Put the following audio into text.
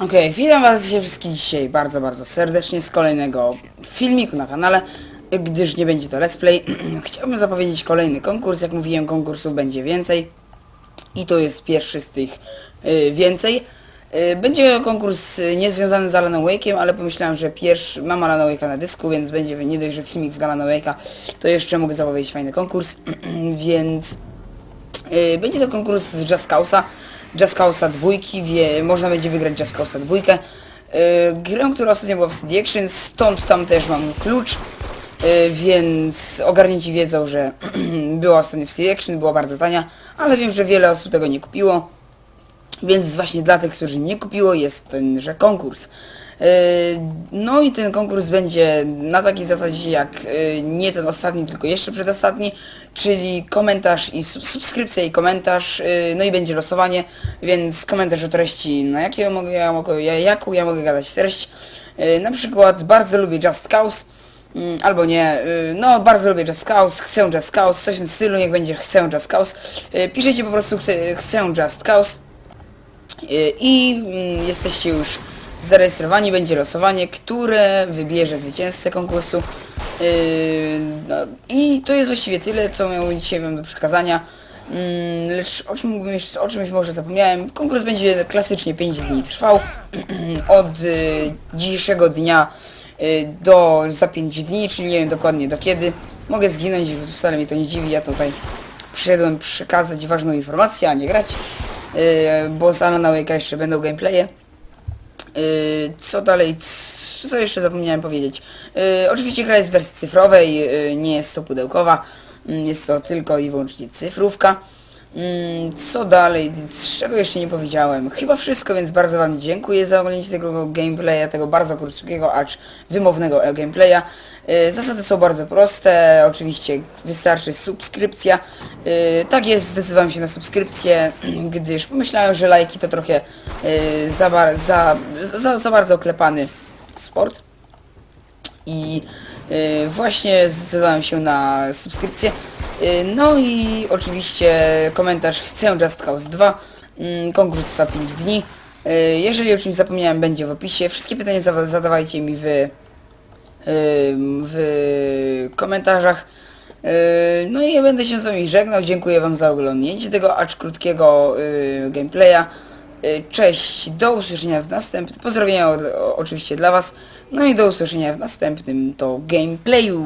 Okej, witam was wszystkich dzisiaj bardzo, bardzo serdecznie z kolejnego filmiku na kanale, gdyż nie będzie to let's play. Chciałbym zapowiedzieć kolejny konkurs, jak mówiłem konkursów będzie więcej i to jest pierwszy z tych y, więcej. Y, będzie konkurs y, niezwiązany z Alanem Wake'iem, ale pomyślałem, że pierwszy, mam Alana Wake'a na dysku, więc będzie nie dość, że filmik z Alana Wake'a, to jeszcze mogę zapowiedzieć fajny konkurs, więc Yy, Będzie to konkurs z Just Causa, Just Causa dwójki, wie, można będzie wygrać Just Causa dwójkę. Yy, grę, która ostatnio była w CD Action, stąd tam też mam klucz, yy, więc ogarnięci wiedzą, że była ostatnio w CD Action, była bardzo tania, ale wiem, że wiele osób tego nie kupiło. Więc właśnie dla tych, którzy nie kupiło, jest tenże konkurs. Yy, No i ten konkurs będzie na takiej zasadzie jak yy, nie ten ostatni, tylko jeszcze przedostatni, czyli komentarz i sub- subskrypcja i komentarz, yy, no i będzie losowanie, więc komentarz o treści, na jakie ja mogę, ja mogę, ja, jaką ja mogę gadać treść. Na przykład bardzo lubię Just Cause, Mm, albo nie, no bardzo lubię Just Cause, chcę Just Cause, coś w stylu, niech będzie chcę Just Cause. Piszecie po prostu chcę, Just Cause i mm, jesteście już zarejestrowani, będzie losowanie, które wybierze zwycięzcę konkursu. Y, No, I to jest właściwie tyle, co miałem dzisiaj wam do przekazania. Mm, Lecz o czym mógłbym jeszcze, o czymś może zapomniałem. Konkurs będzie klasycznie 5 dni trwał. Od y, dzisiejszego dnia y, do za 5 dni, czyli nie wiem dokładnie do kiedy. Mogę zginąć, wcale mnie to nie dziwi, ja tutaj przyszedłem przekazać ważną informację, a nie grać. Yy, bo z Alana Wake'a jeszcze będą gameplaye. Yy, co dalej? Co jeszcze zapomniałem powiedzieć? Yy, oczywiście gra jest w wersji cyfrowej, nie jest to pudełkowa. Jest to tylko i wyłącznie cyfrówka. Yy, co dalej? Z czego jeszcze nie powiedziałem? Chyba wszystko, więc bardzo Wam dziękuję za oglądanie tego gameplaya, tego bardzo krótkiego, acz wymownego gameplaya. Yy, Zasady są bardzo proste, oczywiście wystarczy subskrypcja. Yy, Tak jest, zdecydowałem się na subskrypcję, gdyż pomyślałem, że lajki to trochę yy, za, bar- za, za, za bardzo oklepany sport. I yy, właśnie zdecydowałem się na subskrypcję. Yy, no i oczywiście komentarz chcę Just Cause 2. Yy, konkurs trwa 5 dni. Yy, jeżeli o czymś zapomniałem, będzie w opisie. Wszystkie pytania za- zadawajcie mi w, yy, w komentarzach. No i ja będę się z wami żegnał. Dziękuję wam za oglądnięcie tego acz krótkiego gameplaya. Cześć, do usłyszenia w następnym. Pozdrowienia oczywiście dla was. No i do usłyszenia w następnym to gameplayu.